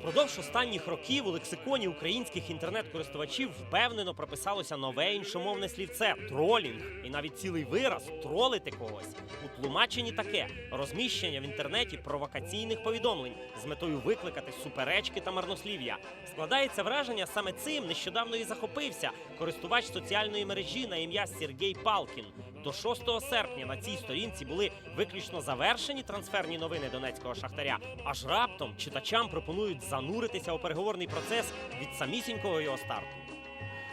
Упродовж останніх років у лексиконі українських інтернет-користувачів впевнено прописалося нове іншомовне слівце тролінг, і навіть цілий вираз тролити когось. У тлумаченні таке розміщення в інтернеті провокаційних повідомлень з метою викликати суперечки та марнослів'я. Складається враження, саме цим нещодавно і захопився користувач соціальної мережі на ім'я Сергій Палкін. До 6 серпня на цій сторінці були виключно завершені трансферні новини донецького шахтаря. Аж раптом читачам пропонують зануритися у переговорний процес від самісінького його старту.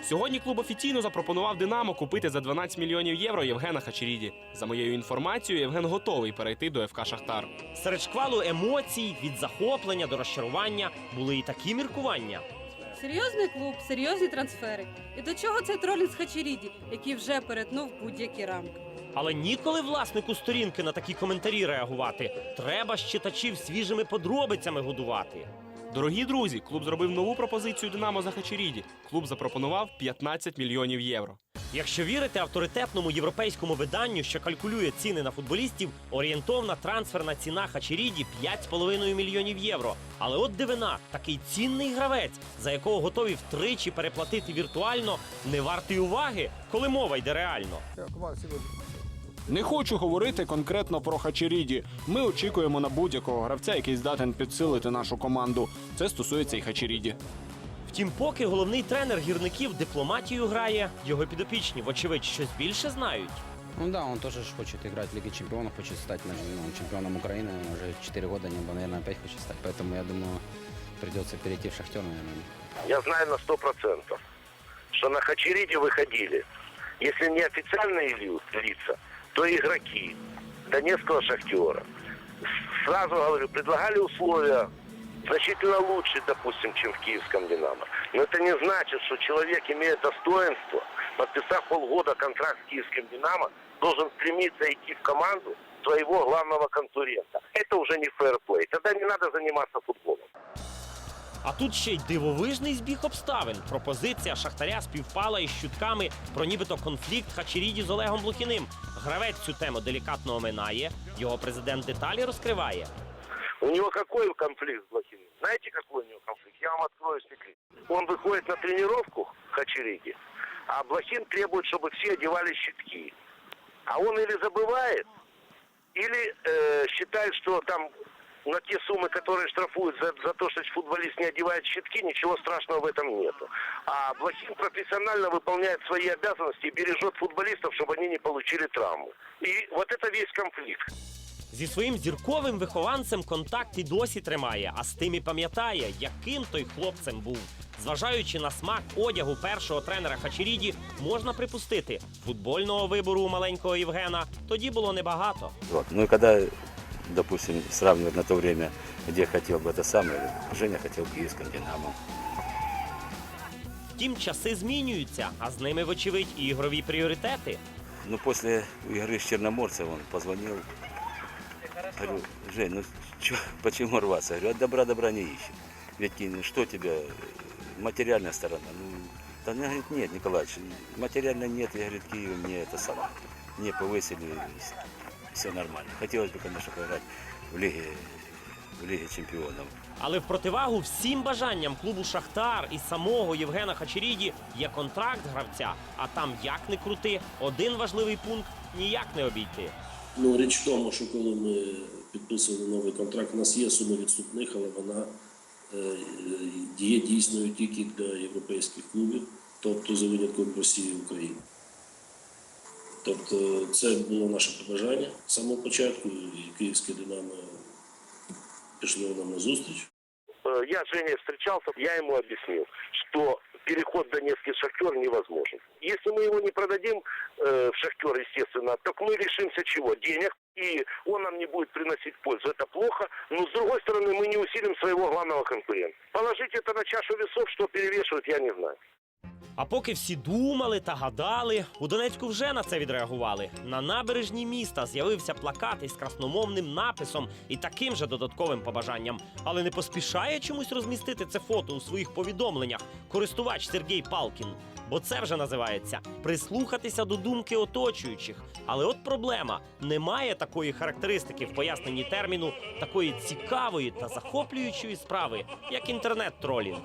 Сьогодні клуб офіційно запропонував Динамо купити за 12 мільйонів євро Євгена Хачеріді. За моєю інформацією, Євген готовий перейти до ФК Шахтар. Серед шквалу емоцій від захоплення до розчарування були і такі міркування. Серйозний клуб, серйозні трансфери. І до чого цей тролінг з Хачеріді, який вже перетнув будь-які рамки. Але ніколи власнику сторінки на такі коментарі реагувати. Треба ж читачів свіжими подробицями годувати. Дорогі друзі, клуб зробив нову пропозицію Динамо за Хачеріді. Клуб запропонував 15 мільйонів євро. Якщо вірити авторитетному європейському виданню, що калькулює ціни на футболістів, орієнтовна трансферна ціна Хачеріді 5,5 мільйонів євро. Але от дивина, такий цінний гравець, за якого готові втричі переплатити віртуально, не вартий уваги, коли мова йде реально. Не хочу говорити конкретно про Хачеріді. Ми очікуємо на будь-якого гравця, який здатен підсилити нашу команду. Це стосується і Хачеріді. Втім, поки головний тренер гірників дипломатію грає, його підопічні, вочевидь, щось більше знають. Ну да, он тоже ж хочет играть в Лиге Чемпионов, хочет стать ну, чемпионом Украины. Он уже 4 года не был, наверное, опять хочет стать. Поэтому я думаю, придется перейти в Шахтер, наверное. Я знаю на сто процентов, что на Хачериде выходили, если не официальные лю- лица, то игроки Донецкого шахтера. С- Сразу говорю, предлагали условия значительно лучше, допустим, чем в киевском «Динамо». Но это не значит, что человек, имея достоинство, подписав полгода контракт с киевским «Динамо», должен стремиться идти в команду своего главного конкурента. Это уже не фэрплей. Тогда не надо заниматься футболом. А тут ще й дивовижний збіг обставин. Пропозиція Шахтаря співпала із чутками про нібито конфлікт Хачеріді з Олегом Блохіним. Гравець цю тему делікатно оминає, його президент деталі розкриває. У него какой конфликт с Блохиным? Знаете, какой у него конфликт? Я вам открою секрет. Он выходит на тренировку Хачериди, а Блохин требует, чтобы все одевали щитки. А он или забывает, или э, считает, что там на те суммы, которые штрафуют за, за то, что футболист не одевает щитки, ничего страшного в этом нету. А Блохин профессионально выполняет свои обязанности и бережет футболистов, чтобы они не получили травму. И вот это весь конфликт. Зі своїм зірковим вихованцем контакт і досі тримає, а з тим і пам'ятає, яким той хлопцем був. Зважаючи на смак одягу першого тренера Хачеріді, можна припустити, футбольного вибору у маленького Євгена тоді було небагато. Вот. Ну и когда, допустим, сравнивать на то время, где хотел бы это самое, Женя хотел в киевском «Динамо». Втім, часи змінюються, а з ними, вочевидь, і ігрові пріоритети. Ну, после игры с Черноморцем он позвонил. Говорю, Жень, ну чё, почему рваться? Говорю, от добра добра не ищет. Ведь ну, что тебе, э, материальная сторона? Ну, да, она говорит, нет, Николаевич, материально нет, я, говорит, Киев мне это самое, не повысили, все нормально. Хотелось бы, конечно, поиграть в Лиге, в Лиге чемпионов. Але в противагу всім бажанням клубу Шахтар і самого Євгена Хачеріді є контракт гравця. А там як не крути, один важливий пункт ніяк не обійти. Ну, річ в тому, що коли ми підписували новий контракт, у нас є сума відступних, але вона е, е, є дійсною тільки для європейських клубів, тобто за винятком Росії і України. Тобто це було наше побажання з самого початку, і київське Динамо пішло нам на зустріч. Э, Я с Женей встречался, я ему объяснил, что переход в Донецкий Шахтер невозможен. Если мы его не продадим э, в Шахтер, естественно, так мы лишимся чего? Денег, и он нам не будет приносить пользу. Это плохо, но с другой стороны мы не усилим своего главного конкурента. Положить это на чашу весов, что перевешивает, я не знаю. А поки всі думали та гадали, у Донецьку вже на це відреагували. На набережній міста з'явився плакат із красномовним написом і таким же додатковим побажанням. Але не поспішає чомусь розмістити це фото у своїх повідомленнях. Користувач Сергій Палкін. Бо це вже називається прислухатися до думки оточуючих. Але от проблема: немає такої характеристики в поясненні терміну такої цікавої та захоплюючої справи, як інтернет-тролінг.